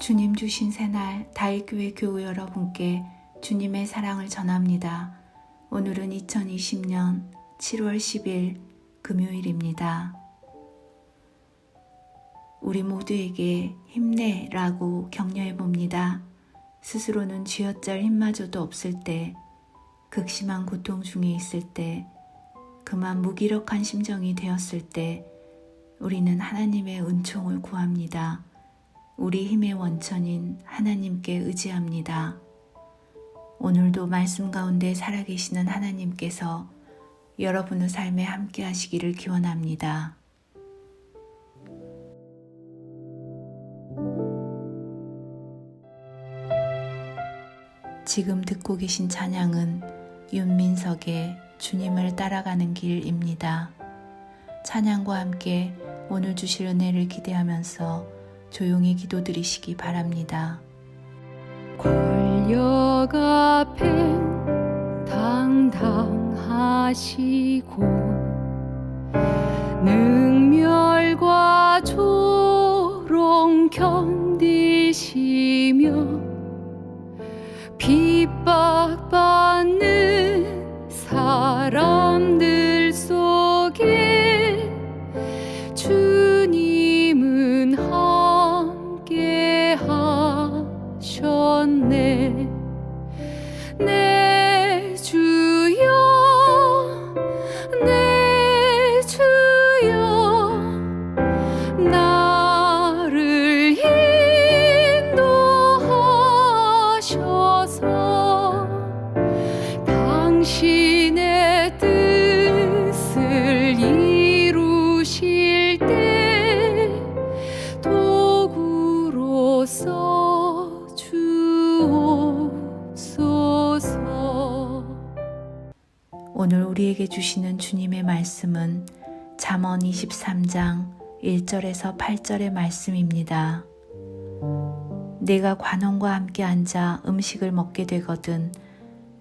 주님 주신 새날 다윗교회 교우 여러분께 주님의 사랑을 전합니다. 오늘은 2020년 7월 10일 금요일입니다. 우리 모두에게 힘내라고 격려해 봅니다. 스스로는 쥐어짤 힘마저도 없을 때, 극심한 고통 중에 있을 때, 그만 무기력한 심정이 되었을 때, 우리는 하나님의 은총을 구합니다. 우리 힘의 원천인 하나님께 의지합니다. 오늘도 말씀 가운데 살아계시는 하나님께서 여러분의 삶에 함께 하시기를 기원합니다. 지금 듣고 계신 찬양은 윤민석의 주님을 따라가는 길입니다. 찬양과 함께 오늘 주실 은혜를 기대하면서 조용히 기도드리시기 바랍니다. 권력 앞에 당당하시고 능멸과 조롱 견디시며 당신의 뜻을 이루실 때 도구로서 주옵소서 오늘 우리에게 주시는 주님의 말씀은 잠언 23장 1절에서 8절의 말씀입니다. 내가 관원과 함께 앉아 음식을 먹게 되거든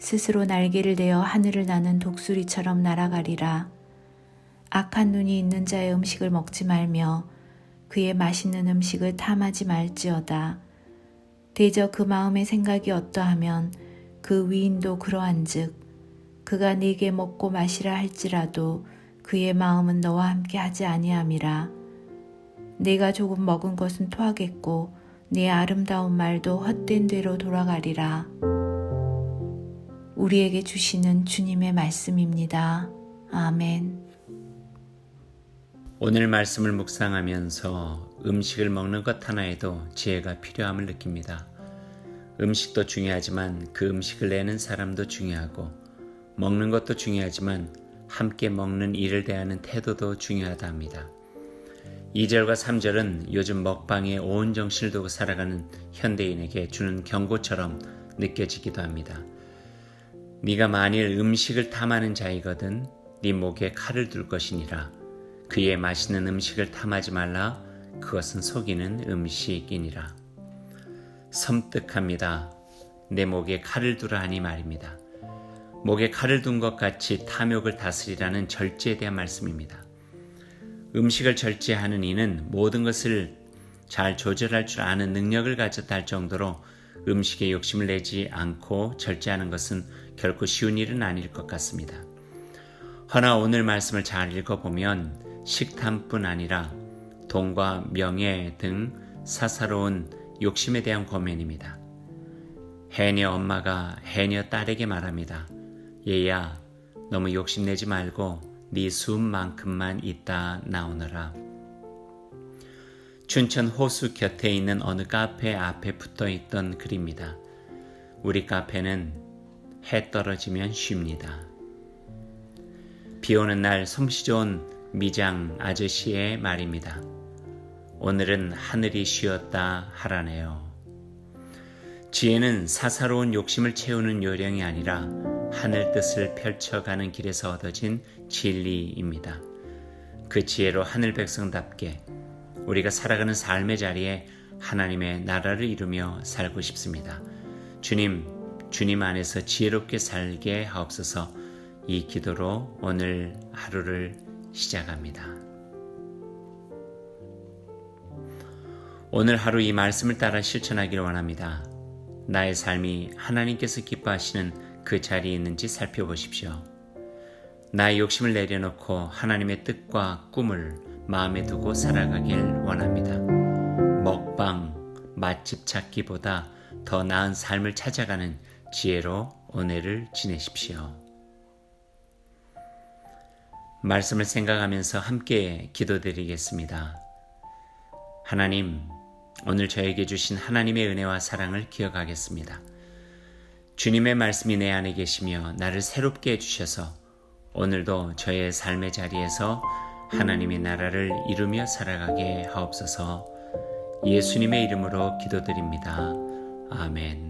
스스로 날개를 내어 하늘을 나는 독수리처럼 날아가리라. 악한 눈이 있는 자의 음식을 먹지 말며 그의 맛있는 음식을 탐하지 말지어다. 대저 그 마음의 생각이 어떠하면 그 위인도 그러한즉 그가 네게 먹고 마시라 할지라도 그의 마음은 너와 함께 하지 아니함이라. 내가 조금 먹은 것은 토하겠고 내 아름다운 말도 헛된 대로 돌아가리라. 우리에게 주시는 주님의 말씀입니다. 아멘. 오늘 말씀을 묵상하면서 음식을 먹는 것 하나에도 지혜가 필요함을 느낍니다. 음식도 중요하지만 그 음식을 내는 사람도 중요하고 먹는 것도 중요하지만 함께 먹는 일을 대하는 태도도 중요하다 합니다. 2절과 3절은 요즘 먹방에 온 정신을 두고 살아가는 현대인에게 주는 경고처럼 느껴지기도 합니다. 네가 만일 음식을 탐하는 자이거든 네 목에 칼을 둘 것이니라 그의 맛있는 음식을 탐하지 말라 그것은 속이는 음식이니라 섬뜩합니다. 내 목에 칼을 두라 하니 말입니다. 목에 칼을 둔 것 같이 탐욕을 다스리라는 절제에 대한 말씀입니다. 음식을 절제하는 이는 모든 것을 잘 조절할 줄 아는 능력을 가졌다 할 정도로 음식에 욕심을 내지 않고 절제하는 것은 결코 쉬운 일은 아닐 것 같습니다. 허나 오늘 말씀을 잘 읽어보면 식탐뿐 아니라 돈과 명예 등 사사로운 욕심에 대한 고민입니다. 해녀 엄마가 해녀 딸에게 말합니다. 얘야, 너무 욕심내지 말고 네 수만큼만 있다 나오너라. 춘천 호수 곁에 있는 어느 카페 앞에 붙어 있던 글입니다. 우리 카페는 해 떨어지면 쉽니다. 비 오는 날 솜씨 좋은 미장 아저씨의 말입니다. 오늘은 하늘이 쉬었다 하라네요. 지혜는 사사로운 욕심을 채우는 요령이 아니라 하늘 뜻을 펼쳐가는 길에서 얻어진 진리입니다. 그 지혜로 하늘 백성답게 우리가 살아가는 삶의 자리에 하나님의 나라를 이루며 살고 싶습니다. 주님, 주님 안에서 지혜롭게 살게 하옵소서 이 기도로 오늘 하루를 시작합니다. 오늘 하루 이 말씀을 따라 실천하기를 원합니다. 나의 삶이 하나님께서 기뻐하시는 그 자리에 있는지 살펴보십시오. 나의 욕심을 내려놓고 하나님의 뜻과 꿈을 마음에 두고 살아가길 원합니다. 먹방, 맛집 찾기보다 더 나은 삶을 찾아가는 지혜로 오늘을 지내십시오. 말씀을 생각하면서 함께 기도드리겠습니다. 하나님, 오늘 저에게 주신 하나님의 은혜와 사랑을 기억하겠습니다. 주님의 말씀이 내 안에 계시며 나를 새롭게 해주셔서 오늘도 저의 삶의 자리에서 하나님의 나라를 이루며 살아가게 하옵소서 예수님의 이름으로 기도드립니다. 아멘.